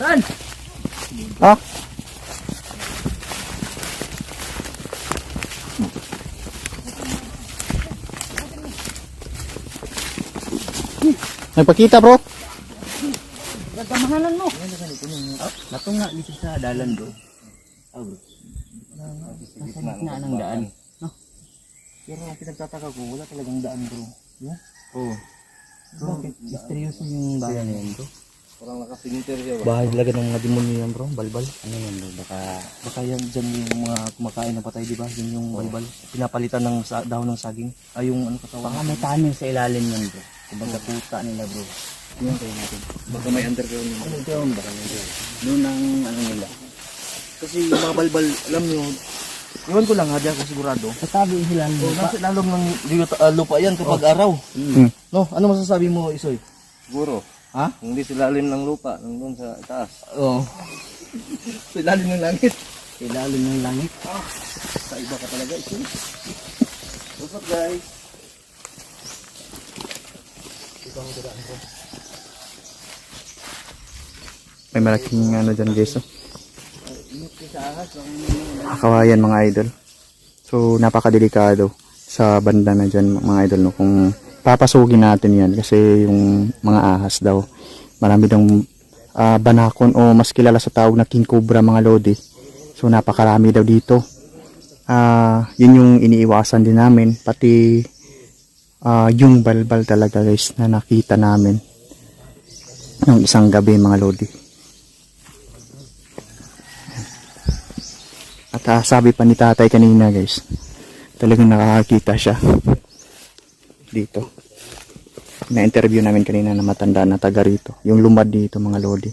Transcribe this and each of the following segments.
Saan? Ha? Nagpakita bro. Gagamahalan mo. Nato nga dito sa dalan bro. Ah bro. Nasa gitna ng daan. No? Pero ang pinagtataka ko, wala talagang daan bro. Yeah? Oo. Bro, misteryoso yung bahay na yan bro. Parang ba? Bahay talaga ng mga demonyo yan bro, balbal. Ano yan bro? Baka Baka yan dyan yung mga kumakain na patay, di ba? Yun yung balbal. Pinapalitan ng sa, dahon ng saging. Ay, yung ano katawan. baka may tanim sa ilalim yan bro. Kumbaga puta nila bro. Yun kayo natin. Baka may underground yun. Ano doon baka nila? Doon ang ano nila. Kasi yung mga balbal, alam nyo, iwan ko lang ha, di ako sigurado. Katabi sila ng Oh, lupa. nasa lalong ng lupa, ah, lupa yan kapag araw. Hmm. No, ano masasabi mo, Isoy? Siguro. Ha? Hindi sa lalim ng lupa, nandun sa taas. Oo. Sa ilalim ng langit. Ilalim ng langit. Sa iba ka talaga, Isoy. What's up, guys? May malaking ano dyan guys. Oh. Kawayan mga idol. So napakadelikado sa banda na dyan mga idol no kung papasugin natin yan kasi yung mga ahas daw marami daw ah, banakon o mas kilala sa tawag na king cobra mga lodi. So napakarami daw dito. Ah, yun yung iniiwasan din namin pati ah, yung balbal talaga guys na nakita namin yung isang gabi mga lodi. At ah, sabi pa ni tatay kanina guys, talagang nakakita siya dito. Na-interview namin kanina na matanda na taga rito. Yung lumad dito mga lodi.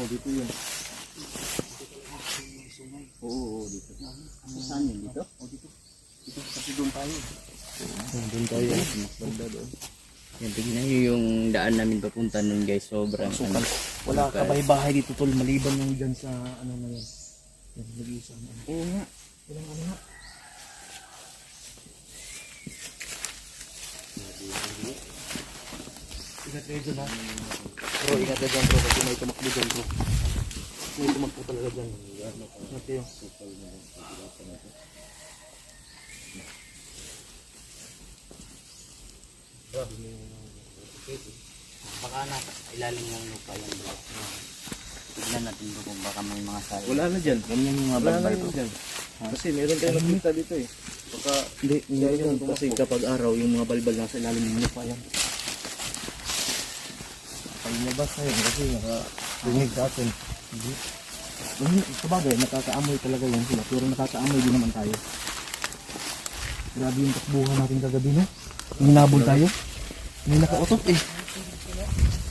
Oh, dito yun. Dito. Saan yun dito? Oh, dito. Dito, kasi doon tayo. Doon tayo. Mas banda doon. Yan, tignan nyo yung daan namin papunta nun guys. Sobrang ano. Wala ka bahay dito tol, maliban yung dyan sa ano na yan. Yan, nag-iisa na. Oo nga. Walang ano nga. Ingat kayo dyan ha. Bro, ingat ka dyan bro kasi may tumakbo dyan bro. May tumakbo talaga dyan. Ingat kayo. Baka nasa ilalim ng lupa yan. Tignan natin bro kung baka may mga sayo. Wala na dyan. Ganyan yung mga Wala na balbal yun bro. dyan. Kasi meron tayong nakita dito eh. Baka Hindi, Kaya hindi yun, yun. Kasi kapag araw, yung mga balbal nasa ilalim ng lupa yan. Paglabas tayo kasi nakarinig sa atin. Hindi. Sabagay, nakakaamoy talaga yan sila. Pero nakakaamoy din naman tayo. Grabe yung takbuhan natin kagabi, no? Hinabol tayo. May nakautot eh.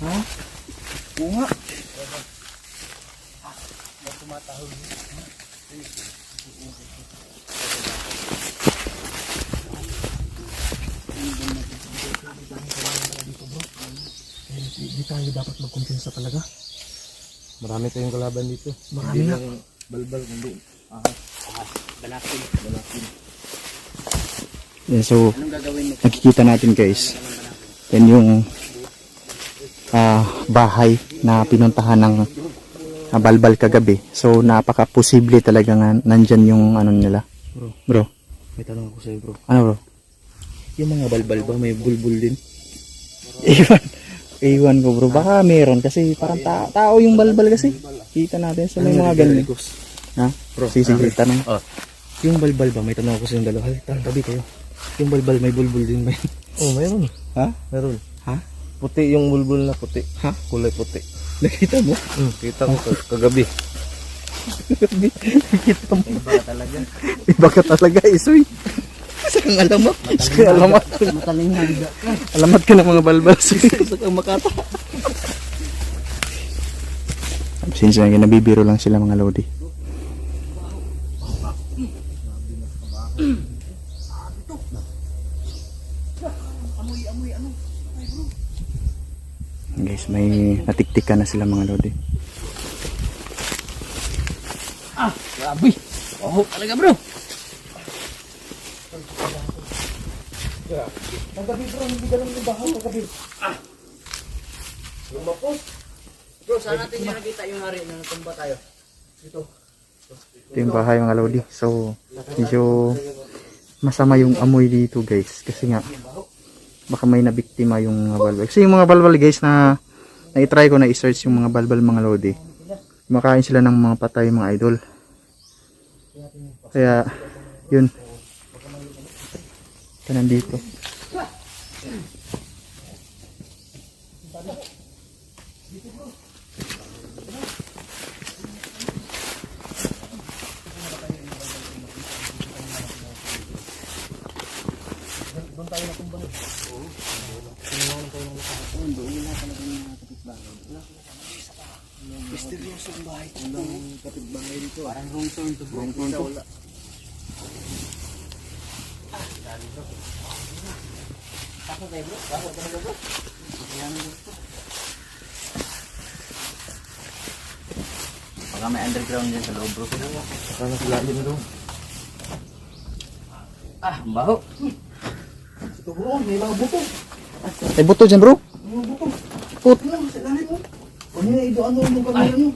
Ha? Oo nga. Hindi tayo dapat magkumpiyansa talaga. Marami tayong kalaban dito. Marami na. Balbal, hindi. Balakin. Yeah, so Anong gagawin mo? nakikita natin guys. Yan yung ah, bahay na pinuntahan ng ah, balbal kagabi. So napaka-posible talaga nga nandyan yung ano nila. Bro, Bro, may tanong ako sa'yo bro. ano bro? Yung mga balbal ba may bulbul din? Iwan. Iwan ko bro. Baka meron kasi parang ta- tao yung balbal kasi. Kita natin sa may mga ganyan. Ha? Bro, sige, sige, tanong. Ah, yung balbal ba, may tanong ako sa yung dalawa. Hal, tabi kayo. Yung balbal may bulbul din ba? oh, mayroon. Ha? Meron. Ha? Puti yung bulbul na puti. Ha? Kulay puti. Nakita mo? Hmm, kita ko ka- kagabi. Nakita mo? Iba talaga. Iba ka talaga, isoy. Saan alamat? Saan alamat? Mataling handa ka. Alamat ka ng mga balbal. Saan makata? Since nga nabibiro lang sila mga lodi. Guys, may natiktika na sila mga lodi. Ah, grabe. Oh, talaga bro. Kagabi bro, hindi ganun yung bahaw kagabi. Bro, saan natin yung nakita yung hari na natumba tayo? Ito yung bahay mga lodi. So, medyo masama yung amoy dito guys. Kasi nga, baka may nabiktima yung mga balbal. Kasi yung mga balbal guys na na-try ko na i-search yung mga balbal mga lodi. Kumakain sila ng mga patay mga idol. Kaya, yun. Ito nandito. Parang wrong turn to wrong turn to. Ako kayo bro, ako talaga bro. Ayan bro. Baka may underground dyan sa loob bro. Sana sila din bro. Ah, ang baho. Ito bro, may mga buto. May buto dyan bro. May mga buto. Put sa lalim mo. Niyo na ito ano yung kamera niyo.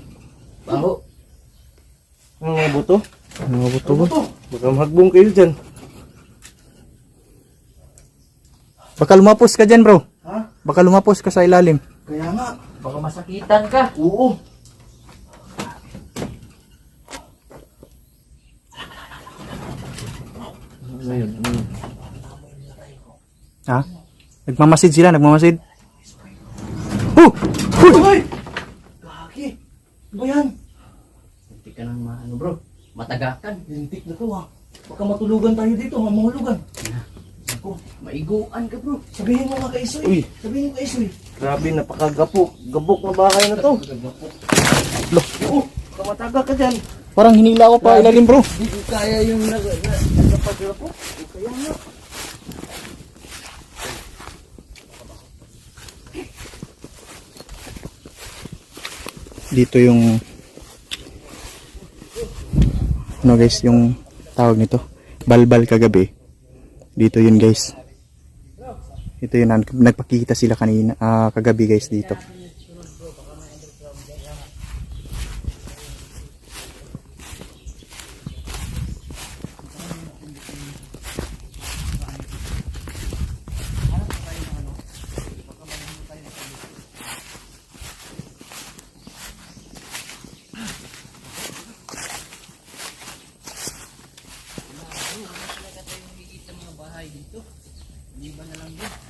Baho. Mga buto. Mga buto. Buto. Baka mahagbong kayo dyan. Baka lumapos ka dyan bro. Ha? Baka lumapos ka sa ilalim. Kaya nga. Baka masakitan ka. Oo. Ano yun? Ha? Nagmamasid sila, nagmamasid. Oh! Hoy! Gagi. Ano ba yan? Hindi ka nang ano bro. Matagakan. Lintik na to ha. Baka matulugan tayo dito, ha, mahulugan. Ako, Maiguan ka bro. sabihin mo nga kay Isoy. Uy. Sabihin mo kay Isoy. Grabe, napakagapok. Gabok na bahay na to. Oo, kamataga ka dyan. Parang hinila ako pa ilalim bro. Hindi ko kaya yung nag na, nagpagrapo. Kaya nga. Dito yung ano guys, yung tawag nito. Balbal kagabi. Dito yun guys. Ito yun, nag- nagpakita sila kanina, ah, kagabi guys dito.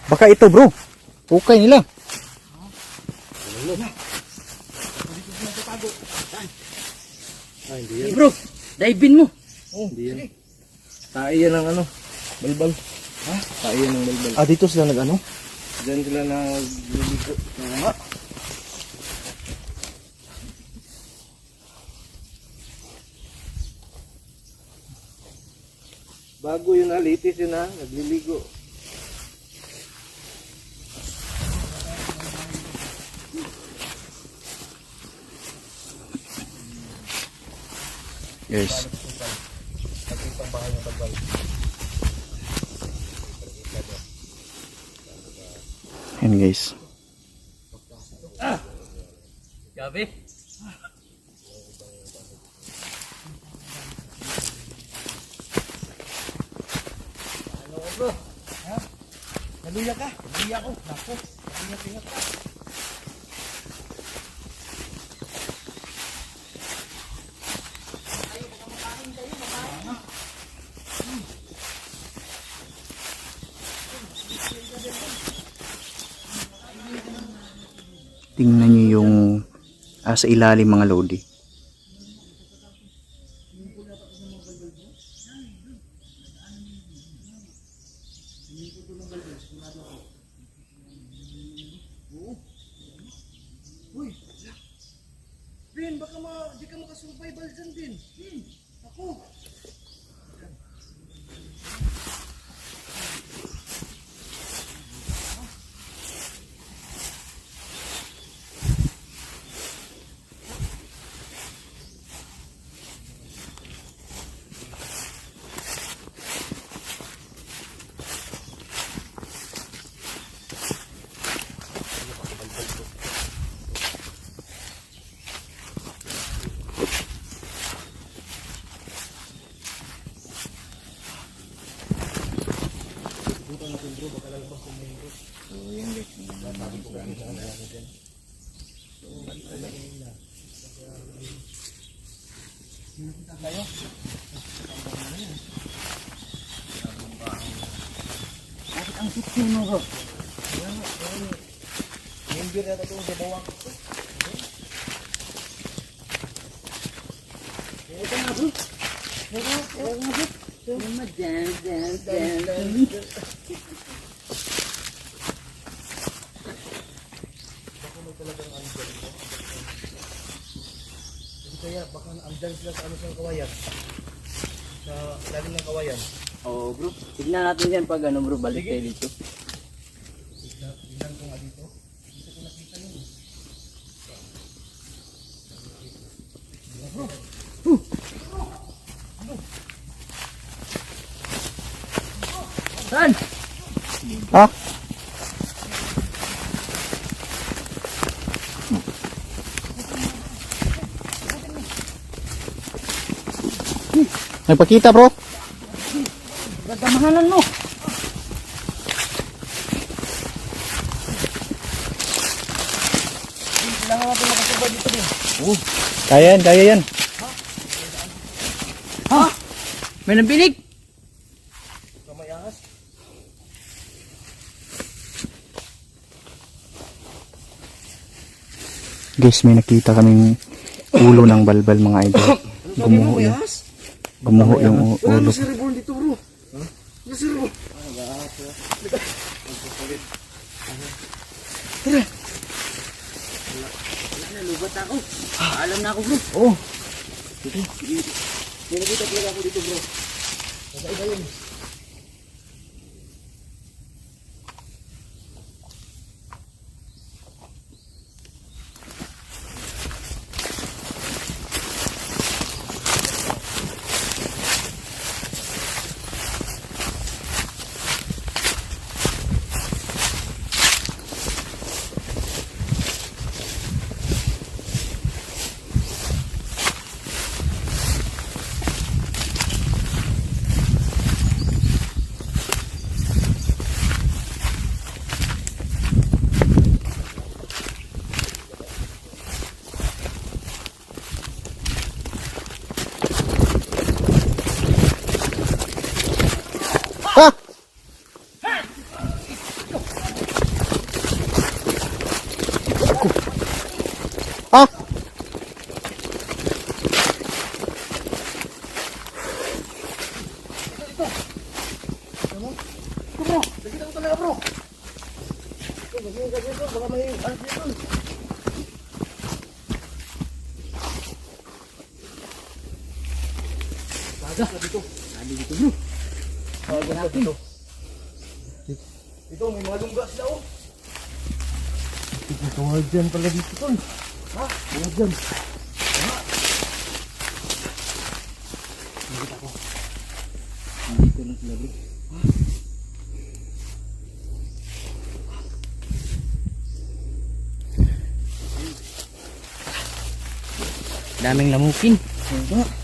Baka ito bro. Pukay nila. Ay, hindi yan. Hey bro, dive-in mo. Oh, hindi yan. Tae yan ano, balbal. Ha? Tae yan balbal. Ah, dito sila nag-ano? Diyan sila nagliligo. Nga. Bago yun ha, litis yun ha, nagliligo. Guys. Yan guys. Gabi. Naluya ka. Naluya ko. Nako. Ingat-ingat ka. Tingnan nyo yung ah, sa ilalim mga lodi. Bin, baka ma, di ka makasurvival dyan, Bin. Hmm. Ako. Bakit ang siksi mo bro? Member na ito sa bawang. Dyan, dyan, dyan. Kasi kaya andyan sila sa ano sa kawayan. Sa lalim ng kawayan. Oo bro. Tignan natin yan pag ano bro, balik tayo dito. Tingnan ko nga dito. Saan? Ha? Nagpakita bro. Gagamahanan mo. Kailangan natin makasabay dito din. Kaya yan, kaya yan. Ha? May nabilig? Kamay ahas. Guys, may nakita kaming ulo ng balbal mga idol. Gumuho yung, gumuho yung ulo. Si Reborn dito bro. Ha? Si Reborn. Nalubat ako. Alam na ako bro. Oh. May nakita talaga ako dito bro. Nasa yun. Baga. Dito. Sabi dito bro. Bago na dito. Dito, may mga lungga sila oh. May kawag dyan pala dito tol. Ha? Kawag dyan. Dito lang sila bro. Daming lamukin. May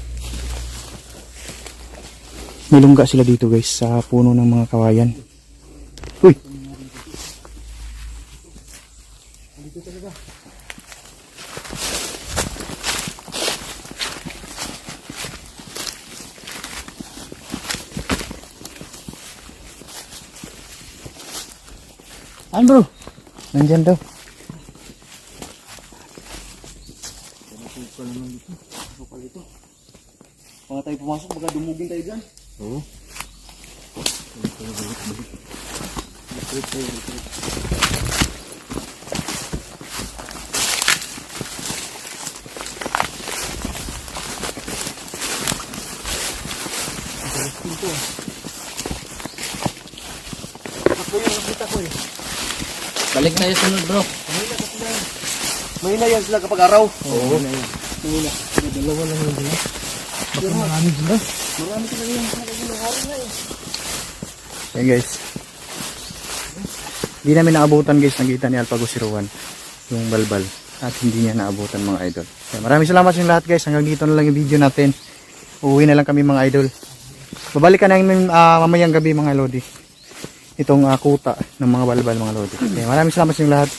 lungga sila dito guys sa puno ng mga kawayan. Uy! Ano bro? Nandyan daw. Bukal ito. Mga tayo pumasok, baka dumugin tayo dyan. Eh. Balik tayo sunod bro. Mahina yan sila kapag araw. Oo. Dalawa lang yun. Baka marami sila. Marami sila yung hari na eh. Yan guys. Hindi namin naabutan guys, nakita ni Alpago Siruan yung balbal at hindi niya naabutan mga idol. Kaya maraming salamat sa lahat guys. Hanggang dito na lang yung video natin. Uuwi na lang kami mga idol. Babalikan namin ah, mamayang gabi mga lodi. Itong ah, kuta ng mga balbal mga lodi. Kaya maraming salamat sa lahat.